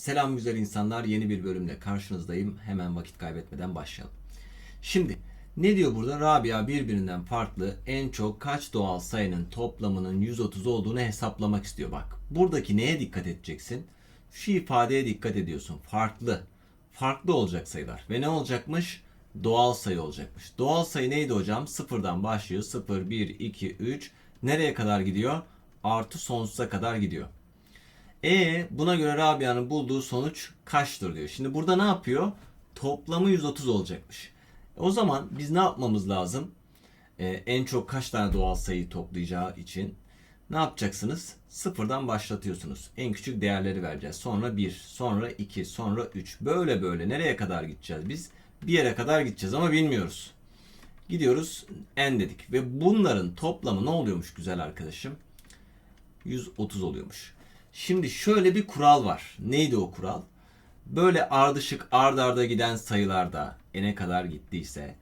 Selam güzel insanlar. Yeni bir bölümle karşınızdayım. Hemen vakit kaybetmeden başlayalım. Şimdi ne diyor burada? Rabia birbirinden farklı en çok kaç doğal sayının toplamının 130 olduğunu hesaplamak istiyor. Bak buradaki neye dikkat edeceksin? Şu ifadeye dikkat ediyorsun. Farklı. Farklı olacak sayılar. Ve ne olacakmış? Doğal sayı olacakmış. Doğal sayı neydi hocam? Sıfırdan başlıyor. 0, 1, 2, 3. Nereye kadar gidiyor? Artı sonsuza kadar gidiyor. E buna göre Rabia'nın bulduğu sonuç kaçtır diyor. Şimdi burada ne yapıyor? Toplamı 130 olacakmış. O zaman biz ne yapmamız lazım? Ee, en çok kaç tane doğal sayı toplayacağı için ne yapacaksınız? Sıfırdan başlatıyorsunuz. En küçük değerleri vereceğiz. Sonra 1, sonra 2, sonra 3. Böyle böyle nereye kadar gideceğiz biz? Bir yere kadar gideceğiz ama bilmiyoruz. Gidiyoruz n dedik ve bunların toplamı ne oluyormuş güzel arkadaşım? 130 oluyormuş. Şimdi şöyle bir kural var. Neydi o kural? Böyle ardışık ard arda giden sayılarda n'e kadar gittiyse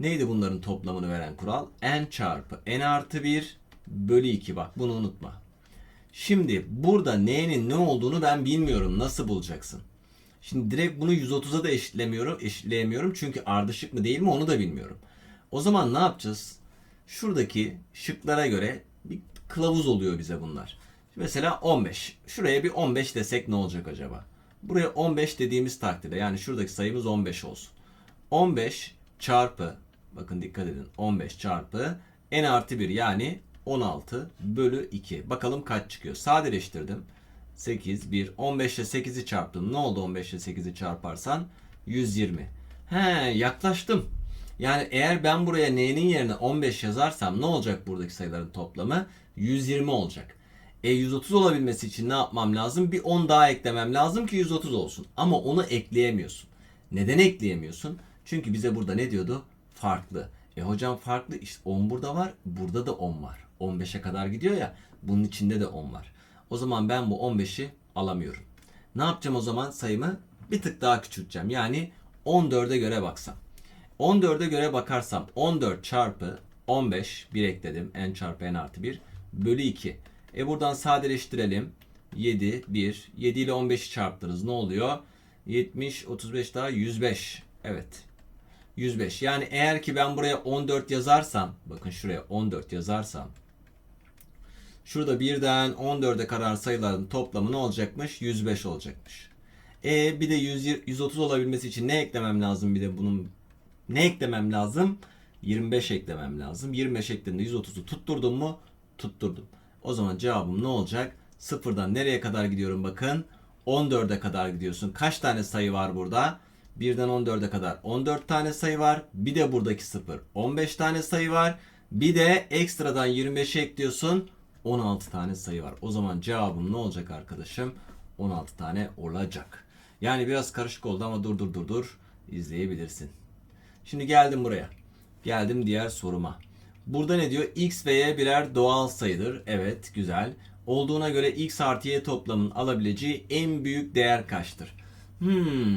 neydi bunların toplamını veren kural? n çarpı n artı 1 bölü 2 bak bunu unutma. Şimdi burada n'nin ne olduğunu ben bilmiyorum. Nasıl bulacaksın? Şimdi direkt bunu 130'a da eşitlemiyorum, eşitleyemiyorum çünkü ardışık mı değil mi onu da bilmiyorum. O zaman ne yapacağız? Şuradaki şıklara göre bir kılavuz oluyor bize bunlar. Mesela 15. Şuraya bir 15 desek ne olacak acaba? Buraya 15 dediğimiz takdirde yani şuradaki sayımız 15 olsun. 15 çarpı bakın dikkat edin 15 çarpı n artı 1 yani 16 bölü 2. Bakalım kaç çıkıyor. Sadeleştirdim. 8, 1, 15 ile 8'i çarptım. Ne oldu 15 ile 8'i çarparsan? 120. He yaklaştım. Yani eğer ben buraya n'nin yerine 15 yazarsam ne olacak buradaki sayıların toplamı? 120 olacak. E 130 olabilmesi için ne yapmam lazım? Bir 10 daha eklemem lazım ki 130 olsun. Ama onu ekleyemiyorsun. Neden ekleyemiyorsun? Çünkü bize burada ne diyordu? Farklı. E hocam farklı işte 10 burada var, burada da 10 var. 15'e kadar gidiyor ya, bunun içinde de 10 var. O zaman ben bu 15'i alamıyorum. Ne yapacağım o zaman sayımı? Bir tık daha küçülteceğim. Yani 14'e göre baksam. 14'e göre bakarsam 14 çarpı 15 bir ekledim. n çarpı n artı 1 bölü 2. E buradan sadeleştirelim. 7, 1. 7 ile 15'i çarptınız. Ne oluyor? 70, 35 daha 105. Evet. 105. Yani eğer ki ben buraya 14 yazarsam, bakın şuraya 14 yazarsam, şurada birden 14'e kadar sayıların toplamı ne olacakmış? 105 olacakmış. E bir de 100, 130 olabilmesi için ne eklemem lazım bir de bunun ne eklemem lazım? 25 eklemem lazım. 25 eklediğimde 130'u tutturdum mu? Tutturdum. O zaman cevabım ne olacak? Sıfırdan nereye kadar gidiyorum bakın. 14'e kadar gidiyorsun. Kaç tane sayı var burada? Birden 14'e kadar 14 tane sayı var. Bir de buradaki sıfır 15 tane sayı var. Bir de ekstradan 25 ekliyorsun. 16 tane sayı var. O zaman cevabım ne olacak arkadaşım? 16 tane olacak. Yani biraz karışık oldu ama dur dur dur dur izleyebilirsin. Şimdi geldim buraya. Geldim diğer soruma. Burada ne diyor? X ve Y birer doğal sayıdır. Evet güzel. Olduğuna göre X artı Y toplamının alabileceği en büyük değer kaçtır? Hmm.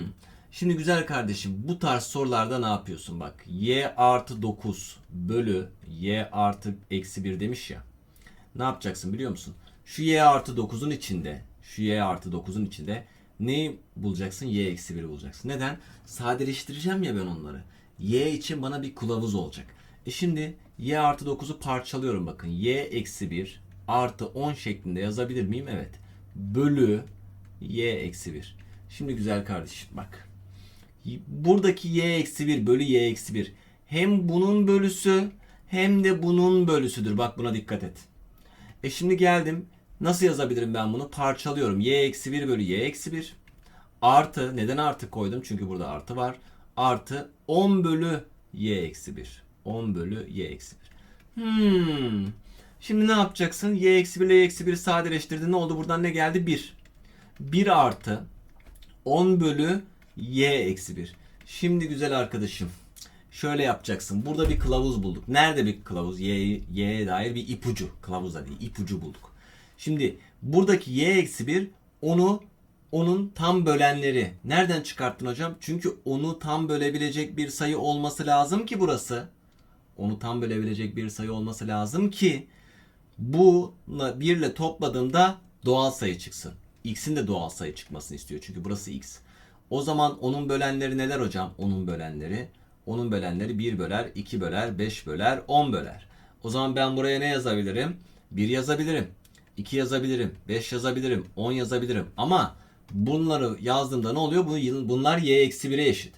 Şimdi güzel kardeşim bu tarz sorularda ne yapıyorsun bak. Y artı 9 bölü Y artı eksi 1 demiş ya. Ne yapacaksın biliyor musun? Şu Y artı 9'un içinde şu Y artı 9'un içinde neyi bulacaksın? Y eksi 1'i bulacaksın. Neden? Sadeleştireceğim ya ben onları. Y için bana bir kılavuz olacak. E şimdi y artı 9'u parçalıyorum bakın. y eksi 1 artı 10 şeklinde yazabilir miyim? Evet. Bölü y eksi 1. Şimdi güzel kardeşim bak. Buradaki y eksi 1 bölü y eksi 1 hem bunun bölüsü hem de bunun bölüsüdür. Bak buna dikkat et. E şimdi geldim. Nasıl yazabilirim ben bunu? Parçalıyorum. y eksi 1 bölü y eksi 1 artı neden artı koydum? Çünkü burada artı var. Artı 10 bölü y eksi 1. 10 bölü y eksi 1. Hmm. Şimdi ne yapacaksın? y eksi 1 ile y eksi 1'i sadeleştirdin. Ne oldu? Buradan ne geldi? 1. 1 artı 10 bölü y eksi 1. Şimdi güzel arkadaşım. Şöyle yapacaksın. Burada bir kılavuz bulduk. Nerede bir kılavuz? Y, y'ye dair bir ipucu. Kılavuz da değil. ipucu bulduk. Şimdi buradaki y eksi 1 onu onun tam bölenleri. Nereden çıkarttın hocam? Çünkü onu tam bölebilecek bir sayı olması lazım ki burası. Onu tam bölebilecek bir sayı olması lazım ki bu 1 ile topladığımda doğal sayı çıksın. x'in de doğal sayı çıkmasını istiyor. Çünkü burası x. O zaman onun bölenleri neler hocam? Onun bölenleri. Onun bölenleri 1 böler, 2 böler, 5 böler, 10 böler. O zaman ben buraya ne yazabilirim? 1 yazabilirim. 2 yazabilirim. 5 yazabilirim. 10 yazabilirim. Ama bunları yazdığımda ne oluyor? Bu- Bunlar y eksi 1'e eşit.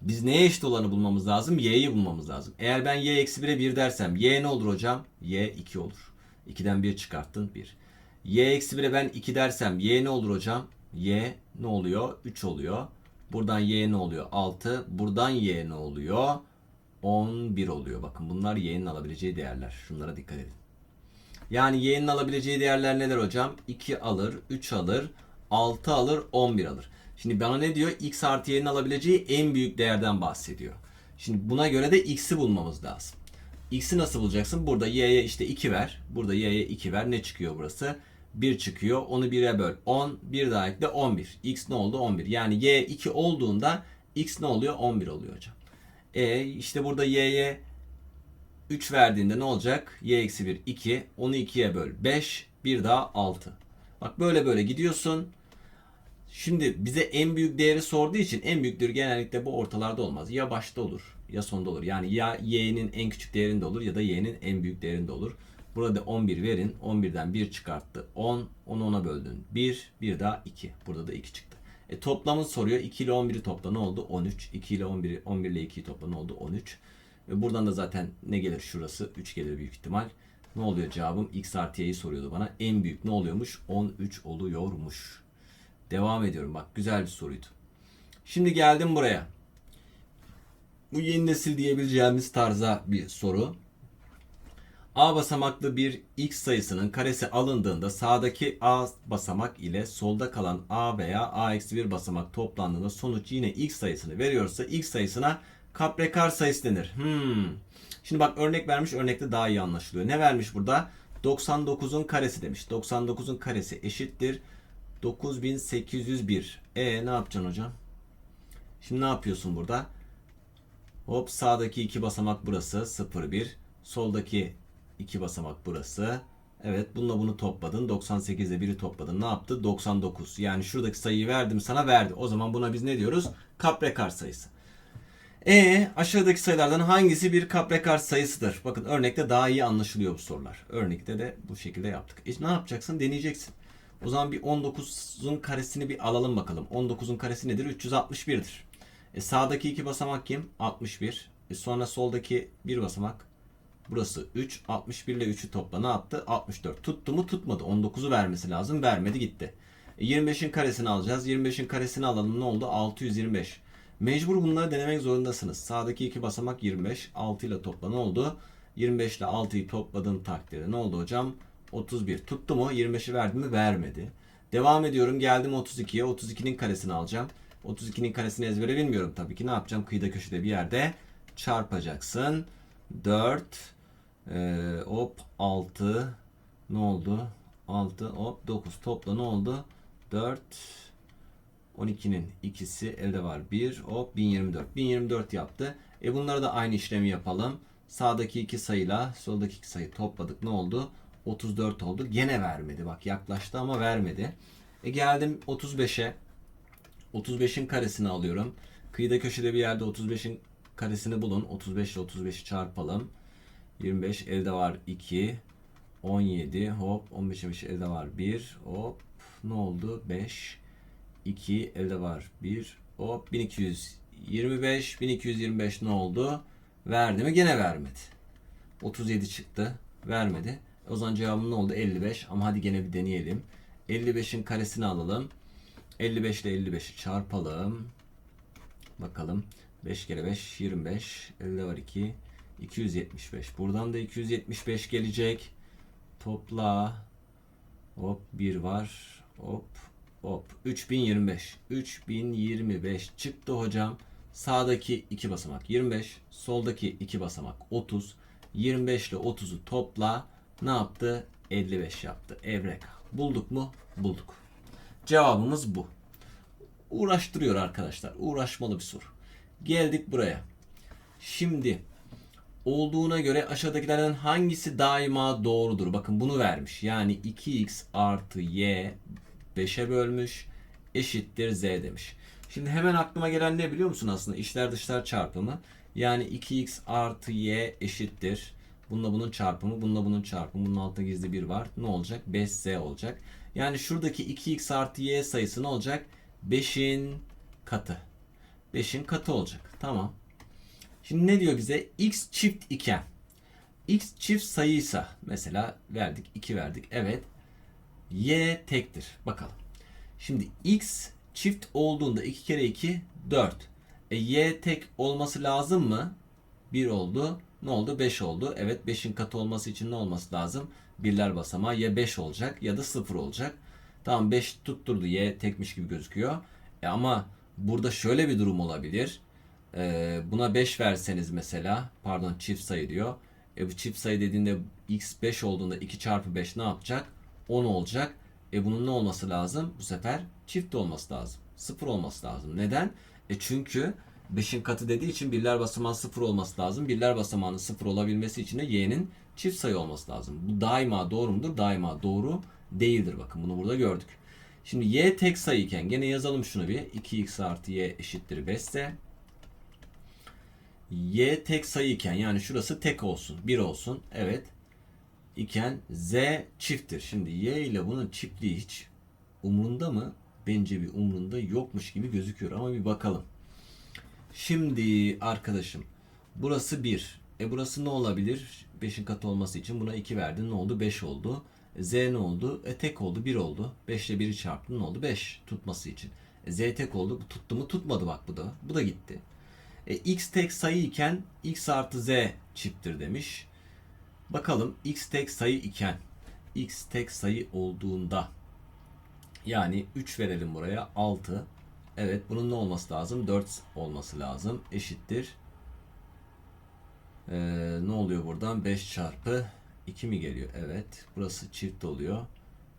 Biz neye eşit olanı bulmamız lazım? Y'yi bulmamız lazım. Eğer ben y eksi 1'e 1 dersem y ne olur hocam? y 2 olur. 2'den 1 çıkarttın 1. y eksi 1'e ben 2 dersem y ne olur hocam? y ne oluyor? 3 oluyor. Buradan y ne oluyor? 6. Buradan y ne oluyor? 11 oluyor. Bakın bunlar y'nin alabileceği değerler. Şunlara dikkat edin. Yani y'nin alabileceği değerler neler hocam? 2 alır, 3 alır, 6 alır, 11 alır. Şimdi bana ne diyor? x artı y'nin alabileceği en büyük değerden bahsediyor. Şimdi buna göre de x'i bulmamız lazım. X'i nasıl bulacaksın? Burada y'ye işte 2 ver. Burada y'ye 2 ver. Ne çıkıyor burası? 1 çıkıyor. Onu 1'e böl. 10. Bir daha ekle 11. X ne oldu? 11. Yani y 2 olduğunda x ne oluyor? 11 oluyor hocam. E işte burada y'ye 3 verdiğinde ne olacak? y eksi 1 2. Onu 2'ye böl. 5. Bir daha 6. Bak böyle böyle gidiyorsun. Şimdi bize en büyük değeri sorduğu için en büyüktür genellikle bu ortalarda olmaz. Ya başta olur ya sonda olur. Yani ya y'nin en küçük değerinde olur ya da y'nin en büyük değerinde olur. Burada 11 verin. 11'den 1 çıkarttı. 10. Onu 10'a böldün. 1. Bir daha 2. Burada da 2 çıktı. E toplamı soruyor. 2 ile 11'i topla ne oldu? 13. 2 ile 11'i 11 ile 2'yi topla ne oldu? 13. Ve buradan da zaten ne gelir şurası? 3 gelir büyük ihtimal. Ne oluyor cevabım? X artı y'yi soruyordu bana. En büyük ne oluyormuş? 13 oluyormuş. Devam ediyorum. Bak güzel bir soruydu. Şimdi geldim buraya. Bu yeni nesil diyebileceğimiz tarza bir soru. A basamaklı bir x sayısının karesi alındığında sağdaki A basamak ile solda kalan A veya A eksi bir basamak toplandığında sonuç yine x sayısını veriyorsa x sayısına kaprekar sayısı denir. Hmm. Şimdi bak örnek vermiş örnekte daha iyi anlaşılıyor. Ne vermiş burada? 99'un karesi demiş. 99'un karesi eşittir 9801. E ne yapacaksın hocam? Şimdi ne yapıyorsun burada? Hop sağdaki iki basamak burası 0 1. Soldaki iki basamak burası. Evet bununla bunu topladın. 98 ile 1'i topladın. Ne yaptı? 99. Yani şuradaki sayıyı verdim sana verdi. O zaman buna biz ne diyoruz? Kaprekar sayısı. E aşağıdaki sayılardan hangisi bir kaprekar sayısıdır? Bakın örnekte daha iyi anlaşılıyor bu sorular. Örnekte de bu şekilde yaptık. E, ne yapacaksın? Deneyeceksin. O zaman bir 19'un karesini bir alalım bakalım. 19'un karesi nedir? 361'dir. E sağdaki iki basamak kim? 61. E sonra soldaki bir basamak. Burası 3. 61 ile 3'ü topla ne yaptı? 64. Tuttu mu? Tutmadı. 19'u vermesi lazım. Vermedi gitti. E 25'in karesini alacağız. 25'in karesini alalım. Ne oldu? 625. Mecbur bunları denemek zorundasınız. Sağdaki iki basamak 25. 6 ile topla ne oldu? 25 ile 6'yı topladığın takdirde ne oldu hocam? 31. Tuttu mu? 25'i verdi mi? Vermedi. Devam ediyorum. Geldim 32'ye. 32'nin karesini alacağım. 32'nin karesini ezbere bilmiyorum tabii ki. Ne yapacağım? Kıyıda köşede bir yerde çarpacaksın. 4 ee, hop 6 ne oldu? 6 hop 9 topla ne oldu? 4 12'nin ikisi elde var. 1 hop 1024. 1024 yaptı. E bunları da aynı işlemi yapalım. Sağdaki iki sayıyla soldaki iki sayı topladık. Ne oldu? 34 oldu. Gene vermedi. Bak yaklaştı ama vermedi. E geldim 35'e. 35'in karesini alıyorum. Kıyıda köşede bir yerde 35'in karesini bulun. 35 ile 35'i çarpalım. 25 elde var 2. 17 hop 15 15 elde var 1 hop ne oldu 5 2 elde var 1 hop 1225 1225 ne oldu verdi mi gene vermedi 37 çıktı vermedi o zaman cevabım ne oldu? 55 ama hadi gene bir deneyelim. 55'in karesini alalım. 55 ile 55'i çarpalım. Bakalım. 5 kere 5 25 elde var 2 275 buradan da 275 gelecek. Topla. Hop 1 var. Hop hop. 3025 3025 çıktı hocam. Sağdaki iki basamak 25 soldaki iki basamak 30 25 ile 30'u topla ne yaptı 55 yaptı evrek bulduk mu bulduk cevabımız bu uğraştırıyor arkadaşlar uğraşmalı bir soru geldik buraya şimdi olduğuna göre aşağıdakilerden hangisi daima doğrudur? Bakın bunu vermiş. Yani 2x artı y 5'e bölmüş eşittir z demiş. Şimdi hemen aklıma gelen ne biliyor musun aslında? İçler dışlar çarpımı. Yani 2x artı y eşittir. Bununla bunun çarpımı, bununla bunun çarpımı. Bunun altında gizli bir var. Ne olacak? 5z olacak. Yani şuradaki 2x artı y sayısı ne olacak? 5'in katı. 5'in katı olacak. Tamam. Şimdi ne diyor bize? x çift iken. x çift sayıysa mesela verdik 2 verdik. Evet. y tektir. Bakalım. Şimdi x çift olduğunda 2 kere 2 4. E, y tek olması lazım mı? 1 oldu. Ne oldu? 5 oldu. Evet 5'in katı olması için ne olması lazım? Birler basamağı ya 5 olacak ya da 0 olacak. Tamam 5 tutturdu y tekmiş gibi gözüküyor. E ama burada şöyle bir durum olabilir. E, buna 5 verseniz mesela pardon çift sayı diyor. E bu çift sayı dediğinde x 5 olduğunda 2 çarpı 5 ne yapacak? 10 olacak. E bunun ne olması lazım? Bu sefer çift olması lazım. 0 olması lazım. Neden? E çünkü 5'in katı dediği için birler basamağı 0 olması lazım. Birler basamağının 0 olabilmesi için de y'nin çift sayı olması lazım. Bu daima doğru mudur? Daima doğru değildir. Bakın bunu burada gördük. Şimdi y tek sayı iken gene yazalım şunu bir. 2x artı y eşittir 5 ise y tek sayı iken yani şurası tek olsun. 1 olsun. Evet. iken z çifttir. Şimdi y ile bunun çiftliği hiç umrunda mı? Bence bir umrunda yokmuş gibi gözüküyor ama bir bakalım. Şimdi arkadaşım burası 1. E burası ne olabilir? 5'in katı olması için buna 2 verdin. Ne oldu? 5 oldu. E, Z ne oldu? E tek oldu. 1 oldu. 5 ile 1'i çarptın. Ne oldu? 5 tutması için. E, Z tek oldu. Bu tuttu mu? Tutmadı bak bu da. Bu da gitti. E, X tek sayı iken X artı Z çifttir demiş. Bakalım X tek sayı iken X tek sayı olduğunda yani 3 verelim buraya 6 Evet bunun ne olması lazım? 4 olması lazım. Eşittir. Ee, ne oluyor buradan? 5 çarpı 2 mi geliyor? Evet. Burası çift oluyor.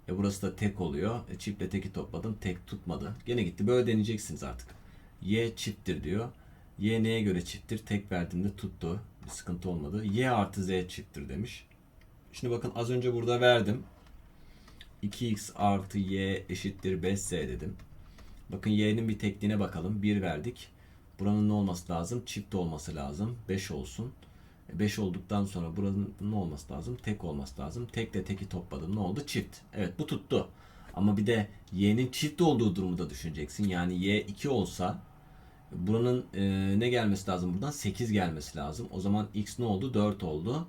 E burası da tek oluyor. E çiftle teki topladım. Tek tutmadı. Gene gitti. Böyle deneyeceksiniz artık. Y çifttir diyor. Y neye göre çifttir? Tek verdiğimde tuttu. Bir sıkıntı olmadı. Y artı Z çifttir demiş. Şimdi bakın az önce burada verdim. 2x artı y eşittir 5z dedim. Bakın y'nin bir tekliğine bakalım. 1 verdik. Buranın ne olması lazım? Çift olması lazım. 5 olsun. 5 olduktan sonra buranın ne olması lazım? Tek olması lazım. Tekle teki topladım. Ne oldu? Çift. Evet bu tuttu. Ama bir de y'nin çift olduğu durumu da düşüneceksin. Yani y 2 olsa buranın e, ne gelmesi lazım buradan? 8 gelmesi lazım. O zaman x ne oldu? 4 oldu.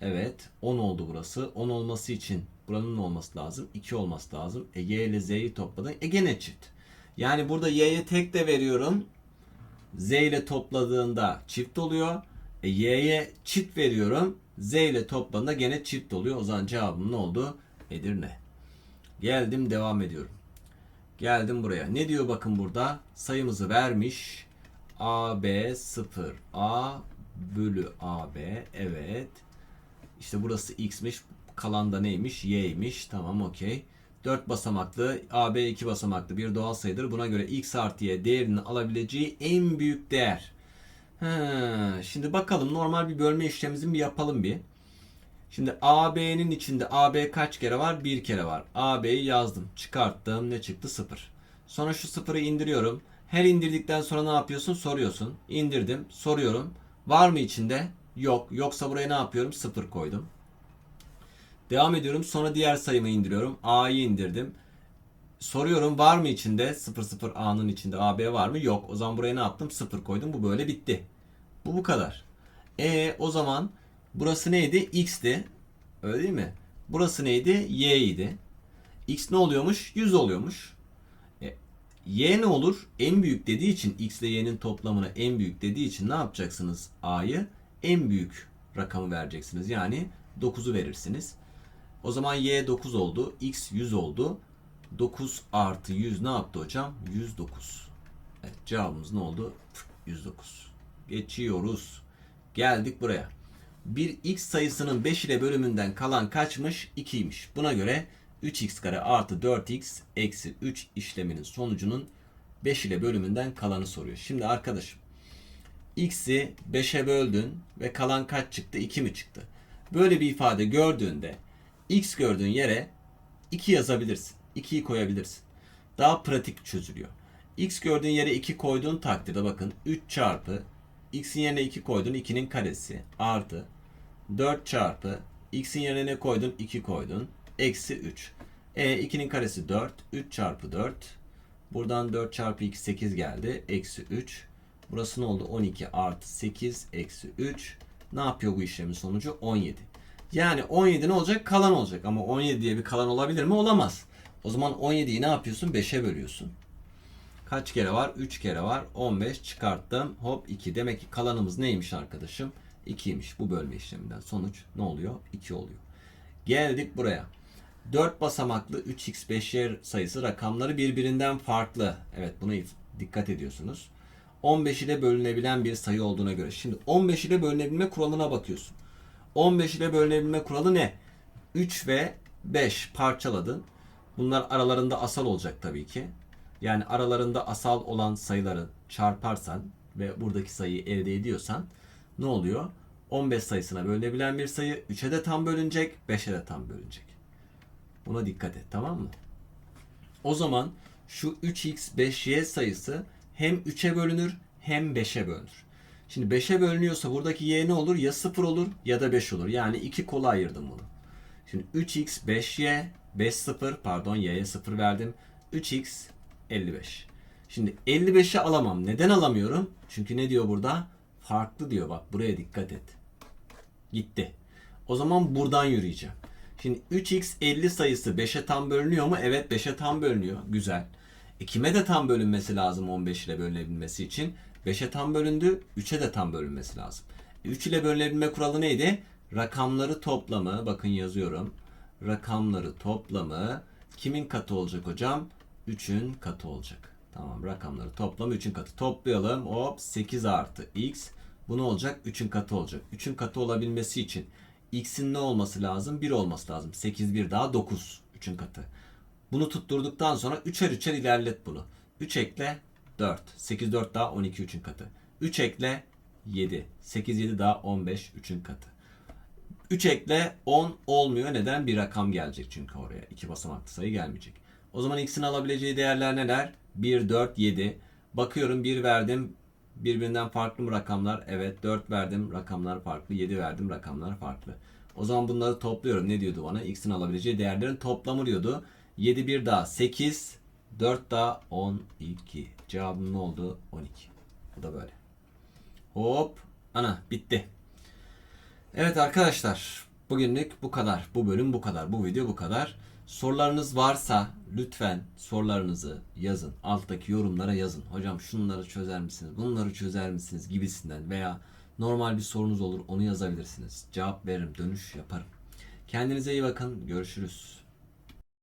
Evet 10 oldu burası. 10 olması için buranın ne olması lazım? 2 olması lazım. E y ile z'yi topladın. E gene çift. Yani burada y'ye tek de veriyorum. Z ile topladığında çift oluyor. E, y'ye çift veriyorum. Z ile topladığında gene çift oluyor. O zaman cevabım ne oldu? Edirne. Geldim devam ediyorum. Geldim buraya. Ne diyor bakın burada? Sayımızı vermiş. AB 0. A bölü AB. Evet. İşte burası x'miş. Kalan da neymiş? Y'ymiş. Tamam okey. 4 basamaklı, AB 2 basamaklı bir doğal sayıdır. Buna göre x artı y değerinin alabileceği en büyük değer. He, şimdi bakalım normal bir bölme işlemimizi bir yapalım bir. Şimdi AB'nin içinde AB kaç kere var? Bir kere var. AB'yi yazdım. Çıkarttım. Ne çıktı? 0. Sonra şu sıfırı indiriyorum. Her indirdikten sonra ne yapıyorsun? Soruyorsun. İndirdim. Soruyorum. Var mı içinde? Yok. Yoksa buraya ne yapıyorum? 0 koydum. Devam ediyorum. Sonra diğer sayımı indiriyorum. A'yı indirdim. Soruyorum var mı içinde? 00 A'nın içinde AB var mı? Yok. O zaman buraya ne yaptım? 0 koydum. Bu böyle bitti. Bu bu kadar. E o zaman burası neydi? X'ti. Öyle değil mi? Burası neydi? Y. X ne oluyormuş? 100 oluyormuş. E, y ne olur? En büyük dediği için X ile Y'nin toplamını en büyük dediği için ne yapacaksınız? A'yı en büyük rakamı vereceksiniz. Yani 9'u verirsiniz. O zaman y 9 oldu. X 100 oldu. 9 artı 100 ne yaptı hocam? 109. Evet cevabımız ne oldu? 109. Geçiyoruz. Geldik buraya. Bir x sayısının 5 ile bölümünden kalan kaçmış? 2'ymiş. Buna göre 3x kare artı 4x eksi 3 işleminin sonucunun 5 ile bölümünden kalanı soruyor. Şimdi arkadaşım x'i 5'e böldün ve kalan kaç çıktı? 2 mi çıktı? Böyle bir ifade gördüğünde x gördüğün yere 2 yazabilirsin. 2'yi koyabilirsin. Daha pratik çözülüyor. X gördüğün yere 2 koyduğun takdirde bakın 3 çarpı x'in yerine 2 koydun 2'nin karesi artı 4 çarpı x'in yerine ne koydun 2 koydun eksi 3. E 2'nin karesi 4 3 çarpı 4 buradan 4 çarpı 2 8 geldi eksi 3 burası ne oldu 12 artı 8 eksi 3 ne yapıyor bu işlemin sonucu 17. Yani 17 ne olacak kalan olacak ama 17 diye bir kalan olabilir mi olamaz. O zaman 17'yi ne yapıyorsun 5'e bölüyorsun. Kaç kere var? 3 kere var. 15 çıkarttım. Hop 2. Demek ki kalanımız neymiş arkadaşım? 2'ymiş. Bu bölme işleminden sonuç ne oluyor? 2 oluyor. Geldik buraya. 4 basamaklı 3x 5y sayısı rakamları birbirinden farklı. Evet buna dikkat ediyorsunuz. 15 ile bölünebilen bir sayı olduğuna göre. Şimdi 15 ile bölünebilme kuralına bakıyorsun. 15 ile bölünebilme kuralı ne? 3 ve 5 parçaladın. Bunlar aralarında asal olacak tabii ki. Yani aralarında asal olan sayıları çarparsan ve buradaki sayıyı elde ediyorsan ne oluyor? 15 sayısına bölünebilen bir sayı 3'e de tam bölünecek, 5'e de tam bölünecek. Buna dikkat et tamam mı? O zaman şu 3x 5y sayısı hem 3'e bölünür hem 5'e bölünür. Şimdi 5'e bölünüyorsa buradaki y ne olur? Ya 0 olur ya da 5 olur. Yani iki kola ayırdım bunu. Şimdi 3x 5y 5 0 pardon y'ye 0 verdim. 3x 55. Şimdi 55'i alamam. Neden alamıyorum? Çünkü ne diyor burada? Farklı diyor bak buraya dikkat et. Gitti. O zaman buradan yürüyeceğim. Şimdi 3x 50 sayısı 5'e tam bölünüyor mu? Evet 5'e tam bölünüyor. Güzel. E kime de tam bölünmesi lazım 15 ile bölünebilmesi için? 5'e tam bölündü, 3'e de tam bölünmesi lazım. E, 3 ile bölünebilme kuralı neydi? Rakamları toplamı, bakın yazıyorum. Rakamları toplamı kimin katı olacak hocam? 3'ün katı olacak. Tamam rakamları toplamı 3'ün katı. Toplayalım. Hop 8 artı x. Bu ne olacak? 3'ün katı olacak. 3'ün katı olabilmesi için x'in ne olması lazım? 1 olması lazım. 8 1 daha 9. 3'ün katı. Bunu tutturduktan sonra 3'er 3'er ilerlet bunu. 3 ekle 4. 8 4 daha 12 3'ün katı. 3 ekle 7. 8 7 daha 15 3'ün katı. 3 ekle 10 olmuyor. Neden? Bir rakam gelecek çünkü oraya. 2 basamaklı sayı gelmeyecek. O zaman x'in alabileceği değerler neler? 1, 4, 7. Bakıyorum 1 verdim. Birbirinden farklı mı rakamlar? Evet 4 verdim. Rakamlar farklı. 7 verdim. Rakamlar farklı. O zaman bunları topluyorum. Ne diyordu bana? X'in alabileceği değerlerin toplamı diyordu. 7 bir daha 8. 4 daha 12. Cevabım ne oldu? 12. Bu da böyle. Hop. Ana bitti. Evet arkadaşlar bugünlük bu kadar. Bu bölüm bu kadar. Bu video bu kadar. Sorularınız varsa lütfen sorularınızı yazın. Alttaki yorumlara yazın. Hocam şunları çözer misiniz? Bunları çözer misiniz? Gibisinden veya normal bir sorunuz olur onu yazabilirsiniz. Cevap veririm. Dönüş yaparım. Kendinize iyi bakın. Görüşürüz.